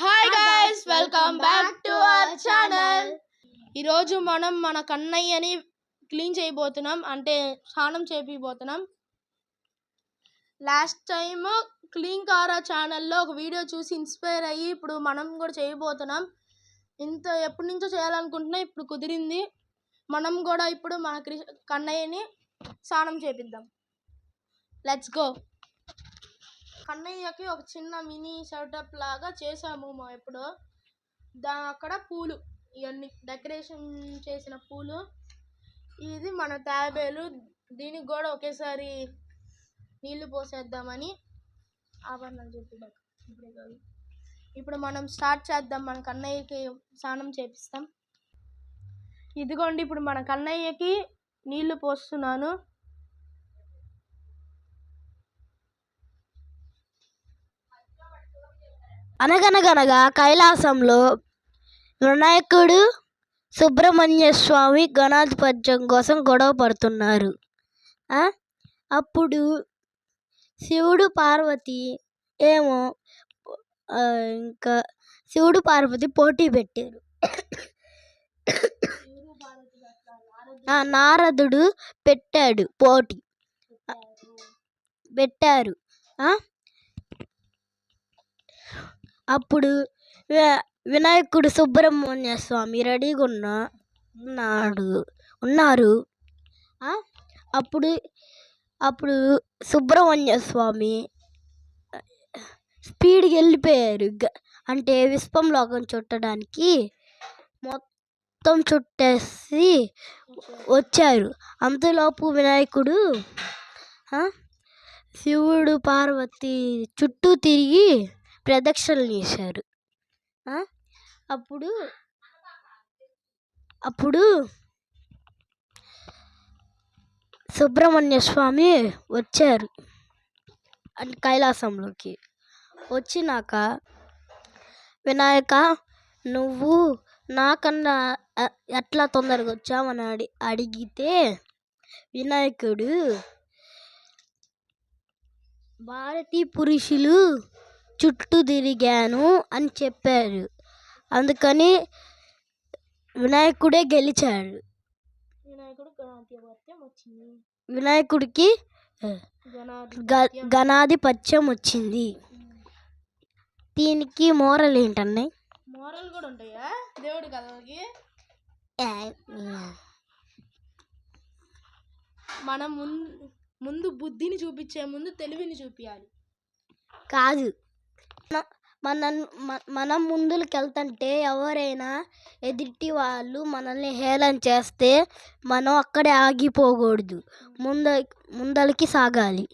Hi guys welcome back to our channel ఈరోజు మనం మన కన్నయ్యని క్లీన్ చేయబోతున్నాం అంటే స్నానం చేపిపోతున్నాం లాస్ట్ టైం క్లీన్ కారా ఛానల్లో ఒక వీడియో చూసి ఇన్స్పైర్ అయ్యి ఇప్పుడు మనం కూడా చేయబోతున్నాం. ఇంత ఎప్పటి నుంచో చేయాలనుకుంటున్నా ఇప్పుడు కుదిరింది. మనం కూడా ఇప్పుడు మన కన్నయ్యని స్నానం చేపిద్దాం. లెట్స్ గో కన్నయ్యకి ఒక చిన్న మినీ సెటప్ లాగా చేసాము మా ఎప్పుడో. దా అక్కడ పూలు ఇవన్నీ డెకరేషన్ చేసిన పూలు. ఇది మన తాబేలు. దీనికి కూడా ఒకేసారి నీళ్ళు పోసేద్దామని ఆభరణాలు చెప్పినాక ఇప్పుడే కాదు. ఇప్పుడు మనం స్టార్ట్ చేద్దాం. మన కన్నయ్యకి స్నానం చేపిస్తాం. ఇదిగోండి ఇప్పుడు మన కన్నయ్యకి నీళ్ళు పోస్తున్నాను. అనగనగనగా కైలాసంలో వినాయకుడు సుబ్రహ్మణ్య స్వామి గణాధిపత్యం కోసం గొడవ పడుతున్నారు. అప్పుడు శివుడు పార్వతి ఏమో ఇంకా శివుడు పార్వతి పోటీ పెట్టారు. నారదుడు పెట్టాడు పోటీ. పెట్టారు. అప్పుడు వినాయకుడు సుబ్రహ్మణ్య స్వామి రెడీగా ఉన్న ఉన్నాడు. ఉన్నారు. అప్పుడు అప్పుడు సుబ్రహ్మణ్య స్వామి స్పీడ్కి వెళ్ళిపోయారు. గ- అంటే విశ్వంలోకం చుట్టడానికి మొత్తం చుట్టేసి వచ్చారు. అంతలోపు వినాయకుడు శివుడు పార్వతి చుట్టూ తిరిగి ప్రదక్షిణలు చేశారు. అప్పుడు అప్పుడు సుబ్రహ్మణ్య స్వామి వచ్చారు. కైలాసంలోకి. వచ్చినాక వినాయక నువ్వు నాకన్నా ఎట్లా తొందరగా వచ్చావని అడి అడిగితే వినాయకుడు భారతీ పురుషులు చుట్టూ తిరిగాను అని చెప్పారు. అందుకని వినాయకుడే గెలిచాడు. వినాయకుడు గణాధిపత్యం వచ్చింది. వినాయకుడికి గణాధిపత్యం వచ్చింది. దీనికి మోరల్ ఏంటన్నాయి మోరల్ కూడా ఉంటాయా? దేవుడి కథలకి? మనం ముందు ముందు బుద్ధిని చూపించే ముందు తెలివిని చూపించాలి కాదు. మన- మనం ముందుకు వెళ్తుంటే ఎవరైనా ఎదుటి వాళ్ళు మనల్ని హేళన చేస్తే మనం అక్కడే ఆగిపోకూడదు. ముంద ముందరికి సాగాలి.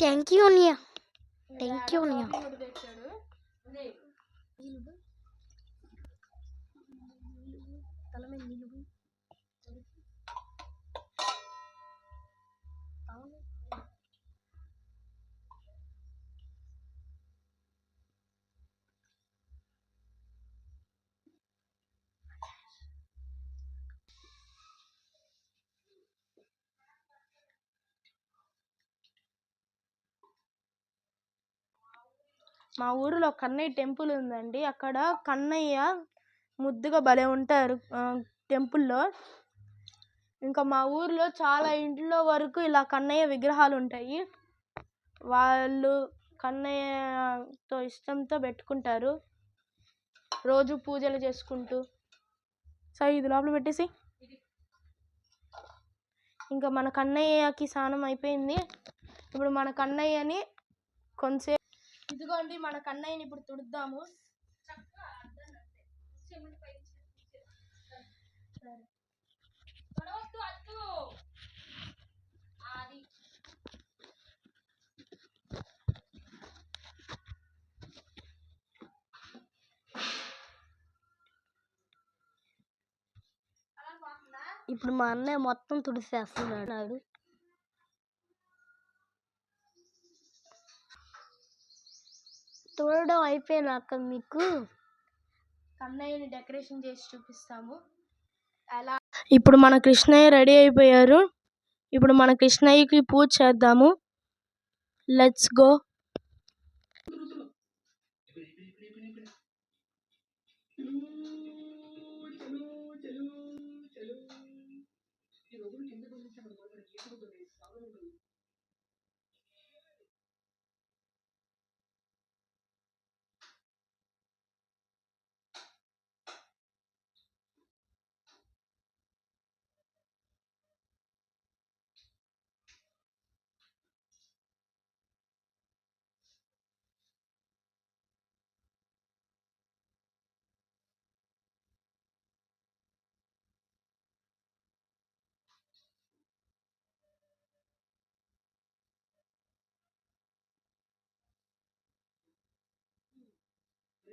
Thank you Nia thank you అనియా మా ఊరిలో కన్నయ్య టెంపుల్ ఉందండి. అక్కడ కన్నయ్య ముద్దుగా భలే ఉంటారు టెంపుల్లో. ఇంకా మా ఊరిలో చాలా ఇంట్లో వరకు ఇలా కన్నయ్య విగ్రహాలు ఉంటాయి వాళ్ళు కన్నయ్యతో ఇష్టంతో పెట్టుకుంటారు. రోజు పూజలు చేసుకుంటూ. సరే ఇది లోపల పెట్టేసి. ఇంకా మన కన్నయ్యకి స్నానం అయిపోయింది. ఇప్పుడు మన కన్నయ్యని కొంచెం ఇదిగోండి మన కన్నయ్యని ఇప్పుడు తుడుద్దాము. ఇప్పుడు మా అన్నయ్య మొత్తం తుడిసేస్తున్నాడు. తోడడం అయిపోయినాక మీకు? కన్నయ్యని డెకరేషన్ చేసి చూపిస్తాము. అలా ఇప్పుడు మన కృష్ణయ్య రెడీ అయిపోయారు. ఇప్పుడు మన కృష్ణయ్యకి పూజ చేద్దాము. Let's go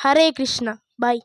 Hare Krishna. Bye.